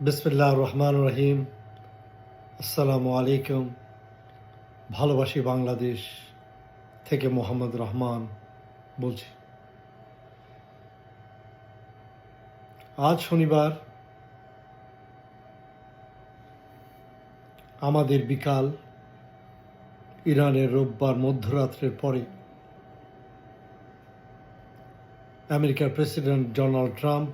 বিসমিল্লাহ রহমান রহিম। আসসালামু আলাইকুম। ভালোবাসি বাংলাদেশ থেকে মোহাম্মদ রহমান বলছি। আজ শনিবার, আমাদের বিকাল, ইরানের রোববার মধ্যরাত্রের পরে আমেরিকার প্রেসিডেন্ট ডোনাল্ড ট্রাম্প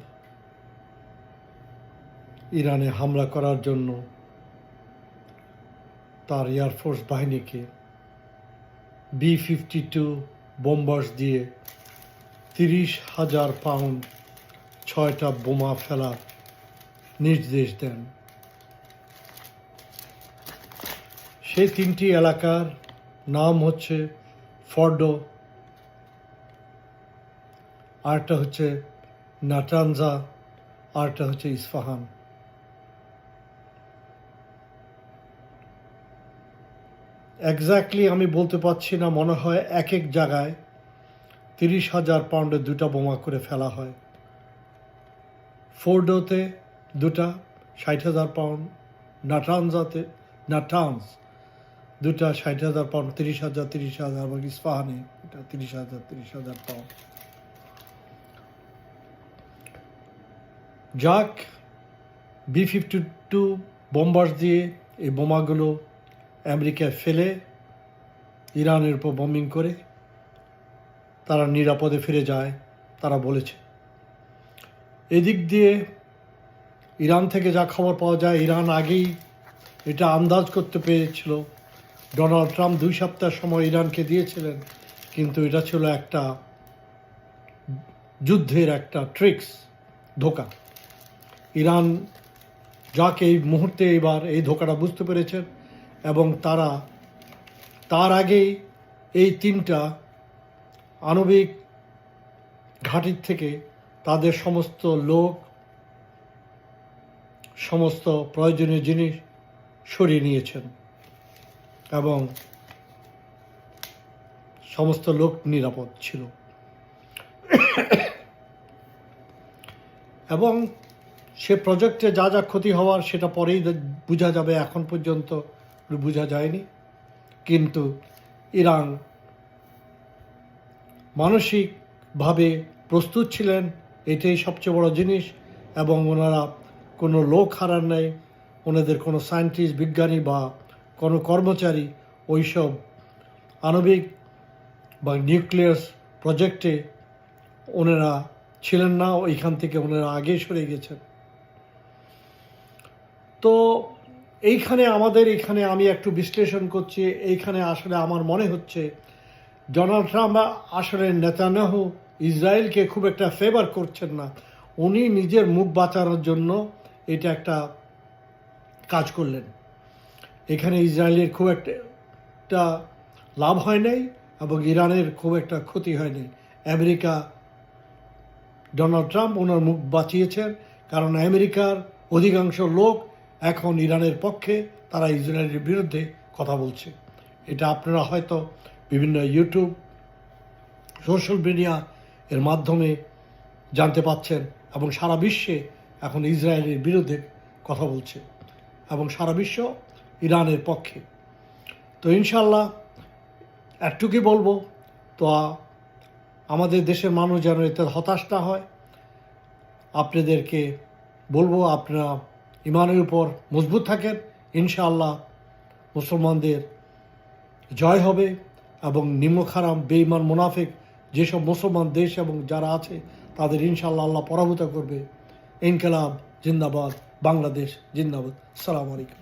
ইরানে হামলা করার জন্য তার এয়ারফোর্স বাহিনীকে বি ফিফটি টু বোম্বার্স দিয়ে তিরিশ হাজার পাউন্ড ছয়টা বোমা ফেলার নির্দেশ দেন। সেই তিনটি এলাকার নাম হচ্ছে ফর্ডো, আরেকটা হচ্ছে নাটানজা, আরেকটা হচ্ছে ইস্পাহান। এক্স্যাক্টলি আমি বলতে পারছি না, মনে হয় এক এক জায়গায় তিরিশ হাজার পাউন্ডে দুটা বোমা করে ফেলা হয়। ফোর্ডোতে দুটা, ষাট হাজার পাউন্ড নাটানজাতে নাটানস দুটা ষাট হাজার পাউন্ড, তিরিশ হাজার তিরিশ হাজার এবং ইস্পাহানে এটা তিরিশ হাজার তিরিশ হাজার পাউন্ড। যাক বি ফিফটি টু বোম্বার্স দিয়ে এই বোমাগুলো আমেরিকায় ফেলে ইরানের উপর বম্বিং করে তারা নিরাপদে ফিরে যায়, তারা বলেছে। এদিক দিয়ে ইরান থেকে যা খবর পাওয়া যায়, ইরান আগেই এটা আন্দাজ করতে পেরেছিল। ডোনাল্ড ট্রাম্প দুই সপ্তাহ সময় ইরানকে দিয়েছিলেন, কিন্তু এটা ছিল একটা যুদ্ধের একটা ট্রিক্স ধোকা। ইরান যাকে এই মুহূর্তে এবার এই ধোকাটা বুঝতে পেরেছেন এবং তারা, তার আগেই এই তিনটা আণবিক ঘাঁটির থেকে তাদের সমস্ত লোক, সমস্ত প্রয়োজনীয় জিনিস সরিয়ে নিয়েছেন এবং সমস্ত লোক নিরাপদ ছিল। এবং সে প্রজেক্টে যা যা ক্ষতি হওয়ার সেটা পরেই বোঝা যাবে এখন পর্যন্ত। বোঝা যায়নি। কিন্তু ইরান মানসিকভাবে প্রস্তুত ছিলেন, এটাই সবচেয়ে বড় জিনিস, এবং ওনারা কোনো লোক হারান নাই। ওনাদের কোনো সায়েন্টিস্ট, বিজ্ঞানী বা কোনো কর্মচারী ওইসব আণবিক বা নিউক্লিয়াস প্রজেক্টে ওনারা ছিলেন না, ওইখান থেকে ওনারা আগে সরে গেছেন। তো এইখানে আমাদের এখানে আমি একটু বিশ্লেষণ করছি, এইখানে আসলে আমার মনে হচ্ছে ডোনাল্ড ট্রাম্প আসলে নেতানাহু ইসরায়েলকে খুব একটা ফেভার করছেন না। উনি নিজের মুখ বাঁচানোর জন্য এটা একটা কাজ করলেন। এখানে ইসরায়েলের খুব একটা লাভ হয় নাই এবং ইরানের খুব একটা ক্ষতি হয়নি আমেরিকা ডোনাল্ড ট্রাম্প ওনার মুখ বাঁচিয়েছেন, কারণ আমেরিকার অধিকাংশ লোক এখন ইরানের পক্ষে তারা ইসরায়েলের বিরুদ্ধে কথা বলছে। এটা আপনারা হয়তো বিভিন্ন ইউটিউব, সোশ্যাল মিডিয়া এর মাধ্যমে জানতে পাচ্ছেন এবং সারা বিশ্বে এখন ইসরায়েলের বিরুদ্ধে কথা বলছে এবং সারা বিশ্ব ইরানের পক্ষে। তো ইনশাল্লাহ একটুকুই বলব, তো আমাদের দেশের মানুষ যেন এতে হতাশ না হয়। আপনাদেরকে বলব, আপনারা ইমানের উপর মজবুত থাকেন, ইনশাআল্লাহ মুসলমানদের জয় হবে এবং নিম্নখারাম, বেঈমান, মুনাফিক যেসব মুসলমান দেশ এবং যারা আছে, তাদের ইনশাআল্লাহ আল্লাহ পরাভূত করবে। ইনকালাব জিন্দাবাদ, বাংলাদেশ জিন্দাবাদ। সালাম আলাইকুম।